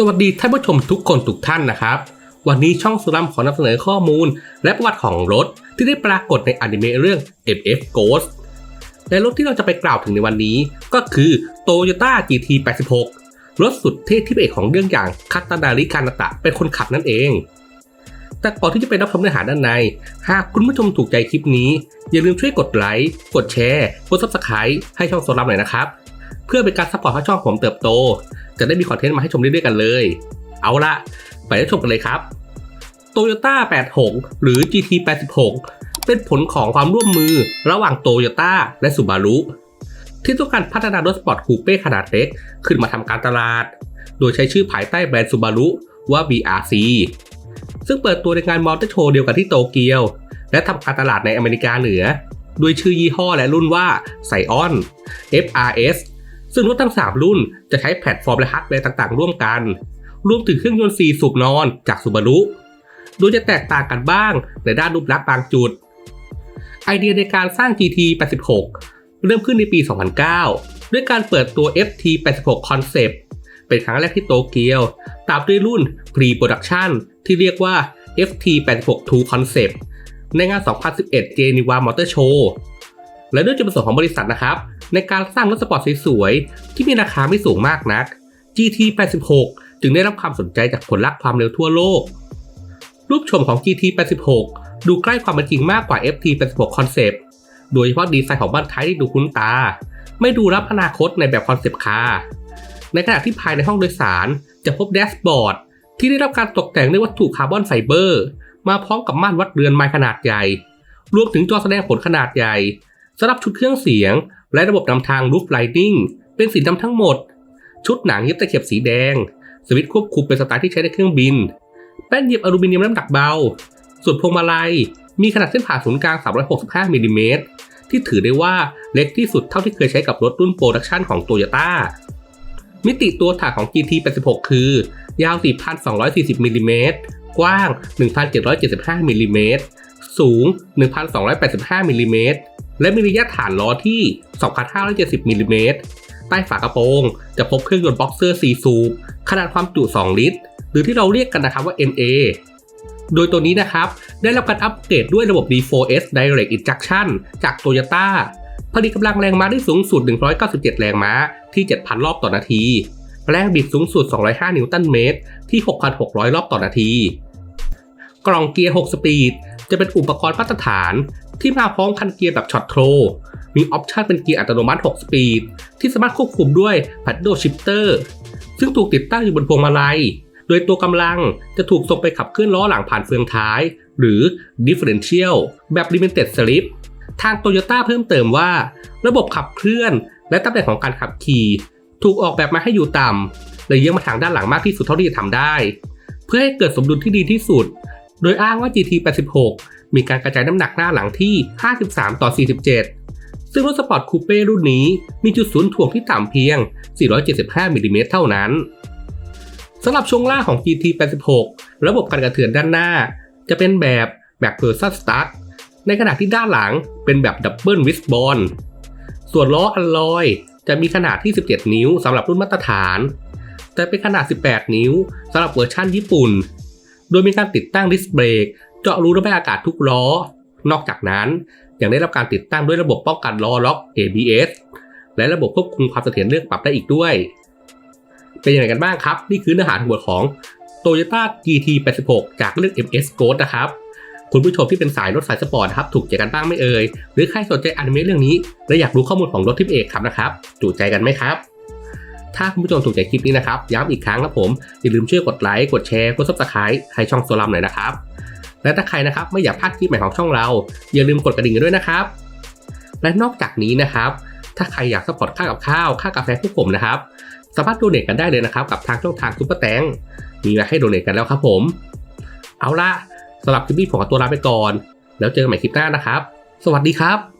สวัสดีท่านผู้ชมทุกคนทุกท่านนะครับ วันนี้ช่องสุรัมขอนำเสนอข้อมูล และประวัติของรถที่ได้ปรากฏในอนิเมะเรื่อง FF Ghost และรถที่เราจะไปกล่าวถึงในวันนี้ก็คือ Toyota GT 86 รถสุดเท่ที่พระเอกของเรื่องอย่างคัตตาดาริคานาตะเป็นคนขับนั่นเอง แต่ก่อนที่จะไปรับชมเนื้อหาด้านใน หากคุณผู้ชมถูกใจคลิปนี้ อย่าลืมช่วยกดไลค์กดแชร์กด subscribe ให้ช่องโซลัมหน่อยนะครับ เพื่อเป็นการซัพพอร์ตให้ช่องผมเติบโต จะได้มีคอนเทนต์มาให้ชมเรื่อยๆกันเลย เอาละไปรับชมกันเลยครับ Toyota 86 หรือ GT 86 เป็นผลของความร่วมมือระหว่าง Toyota และ Subaru ที่ต้องการพัฒนารถสปอร์ตคูเป้ขนาดเล็ก ขึ้นมาทำการตลาด โดยใช้ชื่อภายใต้แบรนด์ Subaru ว่า BRC ซึ่งเปิดตัวในงานมอเตอร์โชว์เดียวกันที่โตเกียว และทำการตลาดในอเมริกาเหนือ ด้วยชื่อยี่ห้อและรุ่นว่าไซออน FRS ซึ่งรถทั้ง 3 รุ่นจะใช้แพลตฟอร์มและฮาร์ดแวร์ต่างๆ ร่วมกัน รวมถึงเครื่องยนต์ 4 สูบนอนจากซูบารุโดยจะแตกต่างกันบ้างในด้านรูปลักษณ์บางจุด ไอเดียในการสร้าง GT 86 เริ่มขึ้นในปี 2009 ด้วยการเปิดตัว FT 86 Concept เป็นครั้งแรกที่โตเกียว ตามด้วยรุ่น Pre-Production ที่เรียกว่า FT 86 2 Concept ในงาน 2011 Geneva Motor Show และด้วยจุดประสงค์ของบริษัทนะครับ ในการสร้างรถสปอร์ตสวยๆ ที่มีราคาไม่สูงมากนัก GT 86 จึงได้รับความสนใจจากผลลักความเร็วทั่วโลก รูปชมของ GT 86 ดูใกล้ความเป็นจริงมากกว่า FT 86 Concept โดยเฉพาะดีไซน์ของบ้านท้ายที่ดูคุ้นตา ไม่ดูรับอนาคตในแบบคอนเซปต์คาร์ในขณะที่ภายในห้องโดยสารจะพบแดชบอร์ดที่ได้รับการตกแต่งด้วยวัตถุคาร์บอนไฟเบอร์ มาพร้อมกับม่านวัดเรือนไม้ขนาดใหญ่ รวมถึงจอแสดงผลขนาดใหญ่สำหรับชุดเครื่องเสียง และระบบนำทาง Roof Lighting เป็นสีดำทั้งหมด ชุดหนังเย็บตะเข็บสีแดง สวิตช์ควบคุมเป็นสไตล์ที่ใช้ในเครื่องบิน แป้นเย็บอลูมิเนียมน้ำหนักเบา ส่วนพวงมาลัย มีขนาดเส้นผ่าศูนย์กลาง 365มิลลิเมตรที่ถือได้ว่าเล็กที่สุดเท่าที่เคยใช้กับรถรุ่นโปรดักชันของโตโยต้ามิติตัวถังของ GT 86 คือ ยาว 4,240มิลลิเมตรกว้าง 1,775มิลลิเมตรสูง 1,285มิลลิเมตร และมีระยะฐานล้อที่ 2,570มิลลิเมตรใต้ฝากระโปรง จะพบเครื่องยนต์บ็อกเซอร์4สูบขนาดความจุ 2 ลิตร หรือที่เราเรียกกันนะครับว่า NA โดยตัวนี้นะครับ ได้รับการอัปเกรดด้วยระบบ D4S Direct Injection จาก Toyota ผลิตกำลังแรงม้าได้สูงสุด 197 แรงม้าที่ 7,000 รอบต่อนาที แรงบิดสูงสุด 205 นิวตันเมตร ที่ 6,600 รอบต่อนาที กล่องเกียร์ 6 สปีด จะเป็นอุปกรณ์มาตรฐาน ที่มาพร้อมคันเกียร์แบบช็อตโทรมีออปชันเป็นเกียร์อัตโนมัติ 6 สปีด ที่สามารถควบคุมด้วย Paddle Shifter ซึ่งถูกติดตั้งอยู่บนพวงมาลัย โดยตัวกำลังจะถูกส่งไปขับเคลื่อนล้อหลังผ่านเฟืองท้าย หรือ Differential แบบ Limited Slip ทางโตโยต้าเพิ่มเติมว่า ระบบขับเคลื่อน และตำแหน่งของการขับขี่ ถูกออกแบบมาให้อยู่ต่ำและเยื้องมาทางด้านหลังมากที่สุดเท่าที่จะทำได้ เพื่อให้เกิดสมดุลที่ดีที่สุด โดยอ้างว่า GT 86 มีการกระจายน้ำหนักหน้าหลังที่ 53 ต่อ 47 ซึ่งรถสปอร์ตคูเป้รุ่นนี้มีจุดศูนย์ถ่วงที่ต่ำเพียง 475มิลลิเมตรเท่านั้นสำหรับช่วงล่างของ GT 86 ระบบการกระเทือนด้านหน้า จะเป็นแบบแบบ Person Start ในขณะที่ด้านหลังเป็นแบบดับเบิลวิสบอลส่วนล้ออัลลอยจะมีขนาดที่ 17 นิ้วสำหรับรุ่นมาตรฐาน แต่เป็นขนาด 18 นิ้วสำหรับเวอร์ชั่นญี่ปุ่น โดยมีการติดตั้งดิสเบรก จาะรูระบายอากาศทุกล้อ นอกจากนั้นยังได้รับการติดตั้งด้วยระบบป้องกันล้อล็อก ABS และระบบควบคุมความเสถียรเลือกปรับได้อีกด้วย เป็นยังไงกันบ้างครับ นี่คือเนื้อหาทั้งหมดของ Toyota GT 86จากเรื่อง MS Ghost นะครับ คุณผู้ชมที่เป็นสายรถสายสปอร์ตครับถูกใจกันบ้างไม่เอ่ย หรือใครสนใจอนิเมะเรื่องนี้ และอยากรู้ข้อมูลของรถที่พี่เอกครับนะครับจูใจกันไหมครับถ้าคุณผู้ชมถูกใจคลิปนี้นะครับ ย้ำอีกครั้งครับผม อย่าลืมช่วยกดไลค์ กดแชร์ กดซับสไครต์ให้ช่องโซลัมหน่อยนะครับ และถ้าใครนะครับไม่อยากพลาดคลิปใหม่ของช่องเรา อย่าลืมกดกระดิ่งกันด้วยนะครับ และนอกจากนี้นะครับ ถ้าใครอยากสปอร์ตค่ากับข้าวค่ากาแฟพวกผมนะครับสามารถโดเนตกันได้เลยนะครับ กับทางช่องทางซุปเปอร์แตงมีมาให้โดเนตกันแล้วครับผม เอาละสำหรับคลิปนี้ผมขอตัวลาไปก่อน แล้วเจอกันใหม่คลิปหน้านะครับ สวัสดีครับ